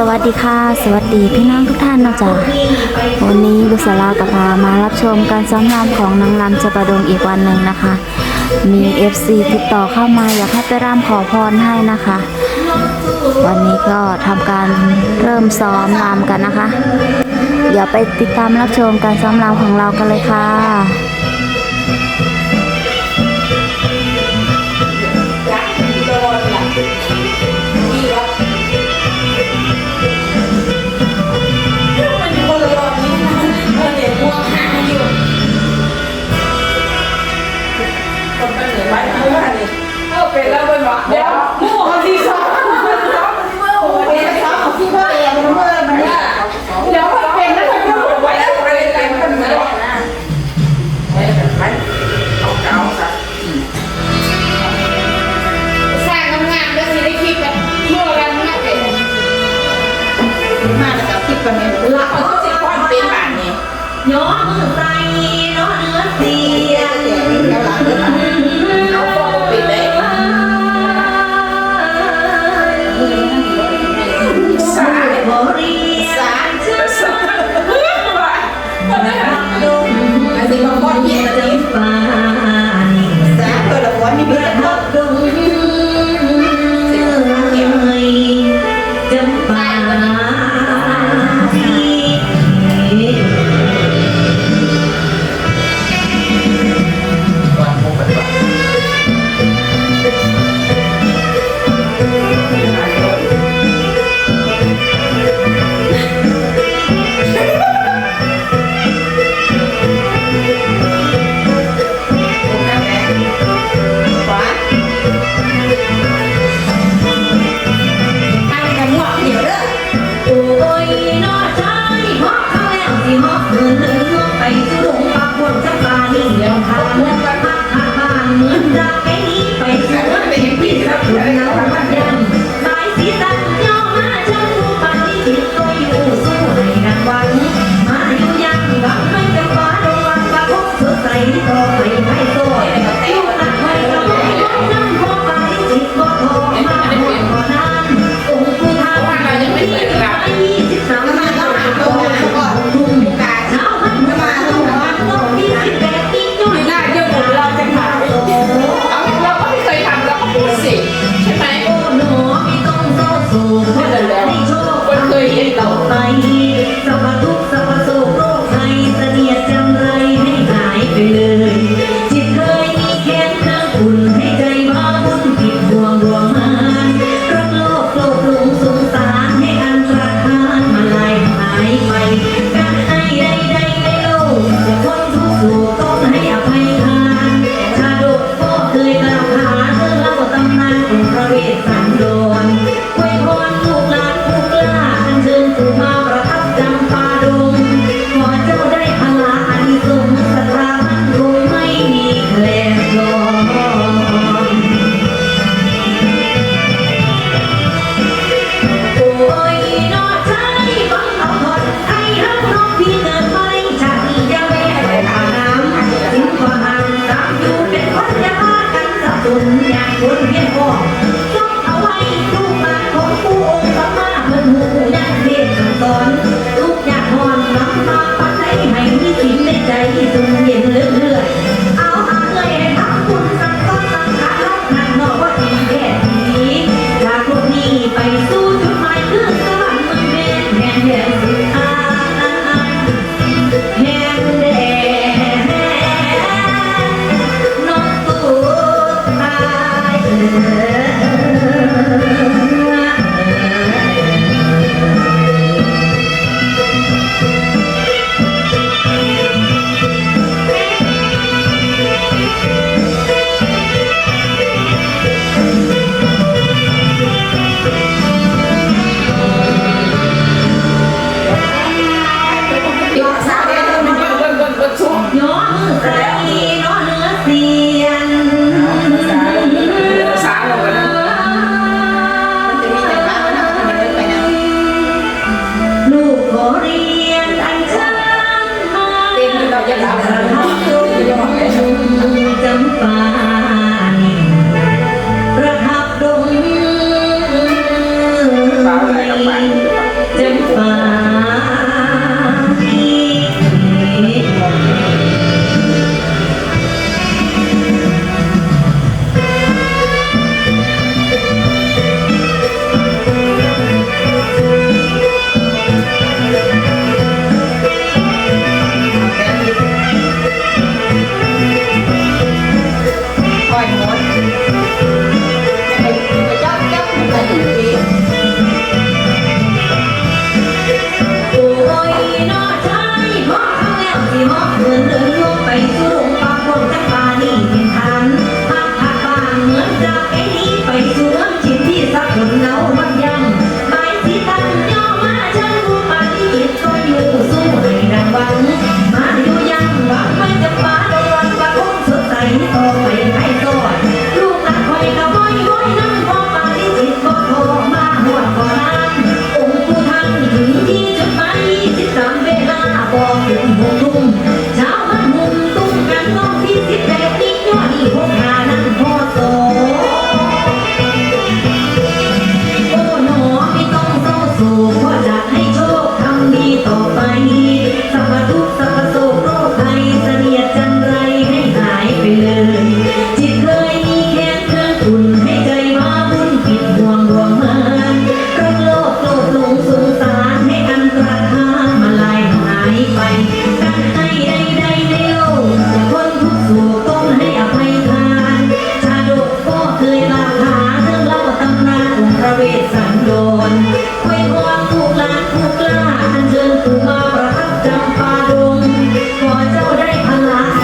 สวัสดีค่ะ สวัสดีพี่น้องทุกท่านนะจ๊ะวันนี้บุษรากับพามารับชมการซ้อมรำของนางรำจะประดงอีกวันหนึ่งนะคะ มี FC ติดต่อเข้ามาอยากให้ไปร่ำขอพรให้นะคะ วันนี้ก็ทำการเริ่มซ้อมรำกันนะคะ เดี๋ยวไปติดตามรับชมการซ้อมรำของเรากันเลยค่ะ ย้อนมือใส่ ผู้กล้าอันเชิญผู้มาประทับจำปาดงขอเจ้าได้พลาง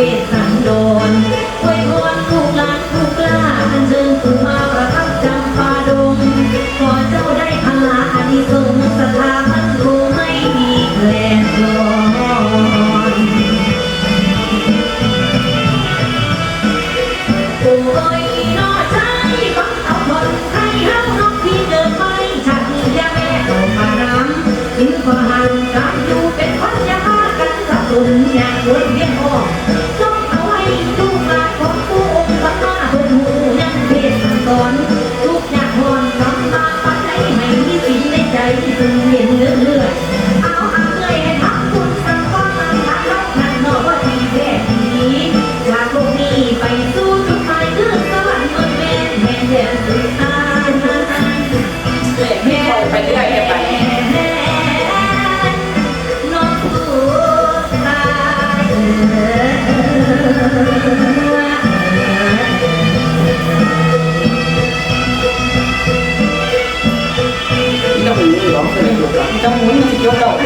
เวทสันดนไว้วนผู้หลานผู้กล้าท่านเชิญผู้มาประทับจำปาดง ขอเจ้าได้พลาอานิสงส์สถาพันคงไม่มีแกลนลอนป่ก้ยนอใจฟังเอาคนใครเฮานกที่เดินไปฉันยาแม่ดอมารำถึงความห่ากันอยู่เป็นคนยากันสับสนอยางวนเวีย ไปเรื่อยไปต้องหมุนต้องหมุนมันจะยกดอก